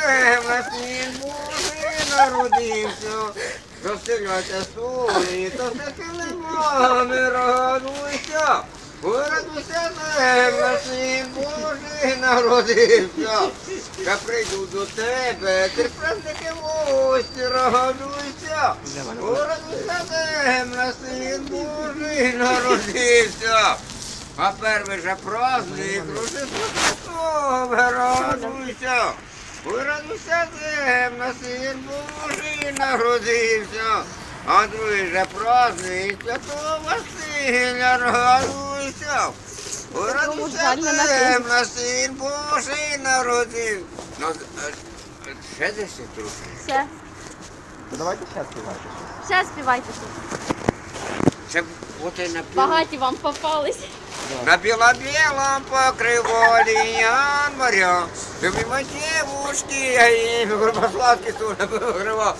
земля, син Божий народився. Розселяйся солі, то все килимами радуйся. Ой, радуйся, земля, Божий народився. Я прийду до тебе, ти праздники гості, радуйся. Радуйся, земля, син Божий народився. А перший же праздник, Рождество Христове, радуйся. Ой, радуйся, земля, син Божий народився. А другий же праздник Святого Василя, радуйся. Ой, радуйся, земля, син Божий народився. Ну, е, ще десь трохи. Все. Давайте ще співати. Ще співайте тут. Ще от і напів. Багаті вам попались. На бело-белом Я говорю, а девушки, я ими горбославки тоже вырывал.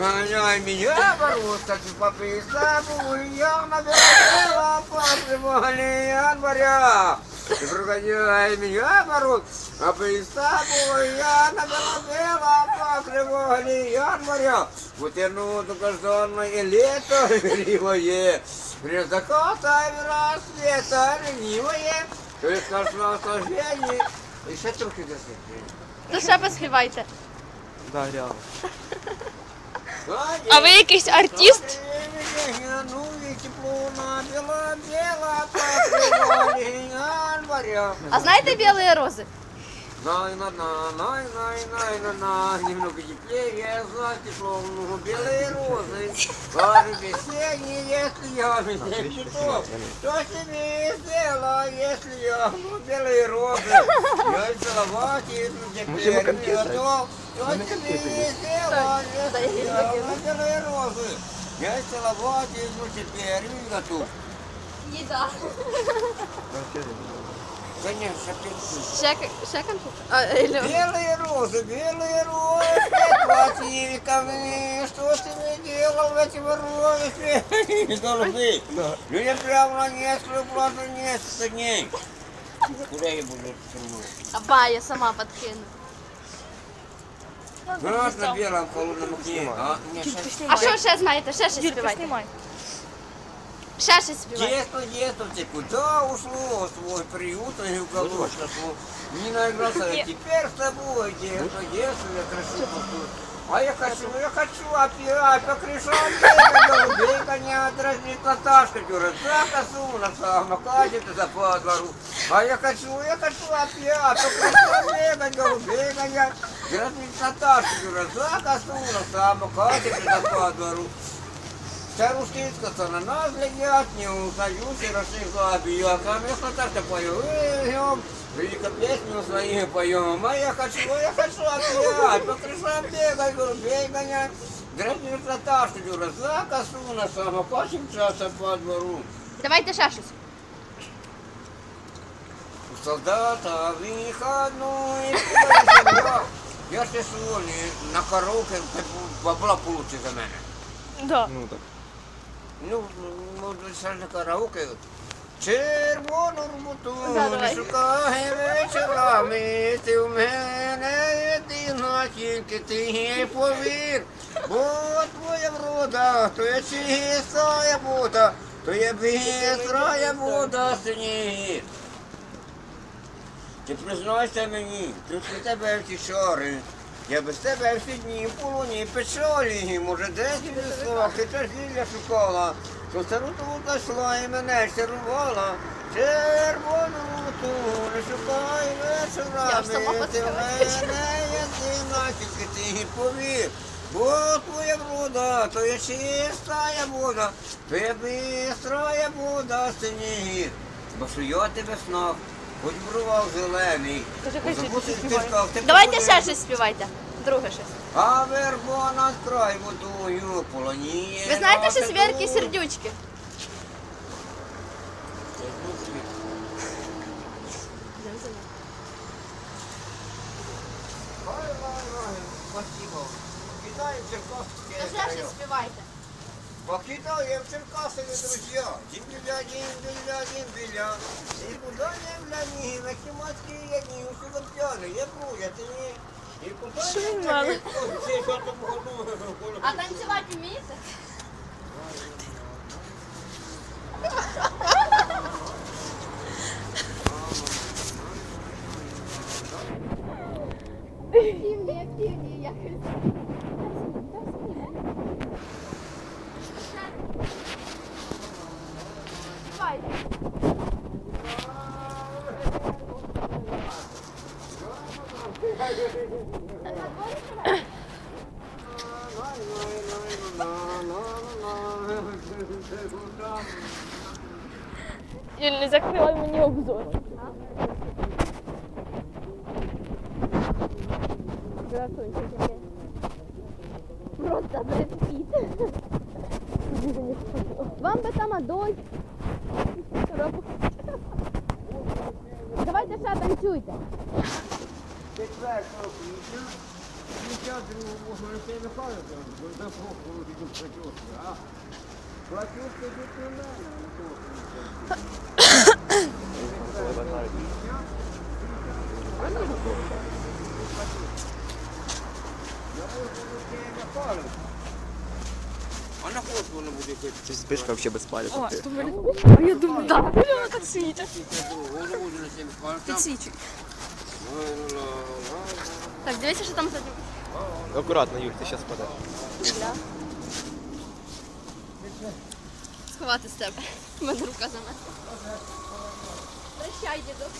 А меня ворот, так и попы забыл, я набирала посрывали января. И проходила меня ворот, а приставу я набирала посрывали января. Вот я ну, только что он и лето ревое, при заката и рассвета ревое. То есть нашла сожжение. І ще трохи десь. То ще поспівайте. Да, реально. А ви якийсь артист? А знаєте білі рози? Най на на най най най на на немного теплее за теплом ну, белые розы. Даже весенние, если я меня не то Что тебе сделала, если я ну, белые розы. Я и целовать ну, теперь не готов Что тебе сделала, если я ну, белые розы. Я и целовать ну, теперь не готов Їда. Конечно, пиздец Ще, ще конфет? А, Ілю. Белые розы, белые розы, платьевиками, что ты мне делал в эти розы, голубые? Да. Ну я прямо на несколько, просто несколько дней. Куда я буду тянуть? Аба, я сама подкину. Ну, раз на белом холодном окне, а? Не, А що ще знаєте? Ще щось співайте. Ще щось співайте. Детство, детство, ты куда ушло свой приют и уголок нашло? Не наигрался, а теперь с тобой, детство, детство, я красиво тут. А я хочу, я хочу опять по крышам бегать, голубей коня дразнить Наташка, дюрца косу на самокате ты за по двору. А я хочу, я хочу опять по крышам бегать, голубей коня дразнить Наташка, дюрца косу на самокате ты за по двору. Старушки на нас глядят, не устают и расшифровали. Я, конечно, так-то пою. Идем, велико песню свои поем. А я хочу, я хочу опять по крышам бегать, голубей гонять. Дразнишь Наташку, дюраза косу на самокате мчаться по двору. Давайте ще щось. У солдата выходной я, я ще сьогодні на караоке бабла получить за мене. Да. Ну так. Ну, може, ще на караоке. Червону давай. не шукай вечорами, ти в мене єдина, тільки ти повір, бо твоя врода, то є чиста вода, то є бистрая вода сині. Ти признайся мені, тут у тебе всі чори. Я без тебе всі дні в полоні печалі, може десь і весла, ти гілля шукала, що стару ту знайшла і мене чарувала. Червону ту не шукай Я вечорами, ти в мене єдина, тільки ти повір. Бо твоя вода, то є чистая вода, то є бистрая вода синігір. Бо що я тебе снав, хоч брував зелений. Давайте ще щось співайте. Друге щось. А вербона край водою полоніє. Ви знаєте, що наше звірки сердючки? Спасибо. То ще Черкасские щось співайте. Покидаем Черкасами, друзья. Дембеля, дембеля, дембеля. И куда не на химатские дни, у себя пьяные, я бру, я ты не... Це що там воно, А танцювати вмієте? Активні, активні, якось. Юль, не закрывай мне обзор. Красунчик. Просто Брэд Питт. Вам би там адой. Давайте ще танцюйте. Четвертого квітня, а? На мене, а Я. А ход воно буде кидати. ж взагалі без палів. О, а я думаю, так, воно так світить. Воно буде Олексій Михайлович. там. Підсвічуй. Так, дивіться, що там за Акуратно, Юль, ти зараз падеш. сховати з тебе. У мене рука занесла. Прощай, діду.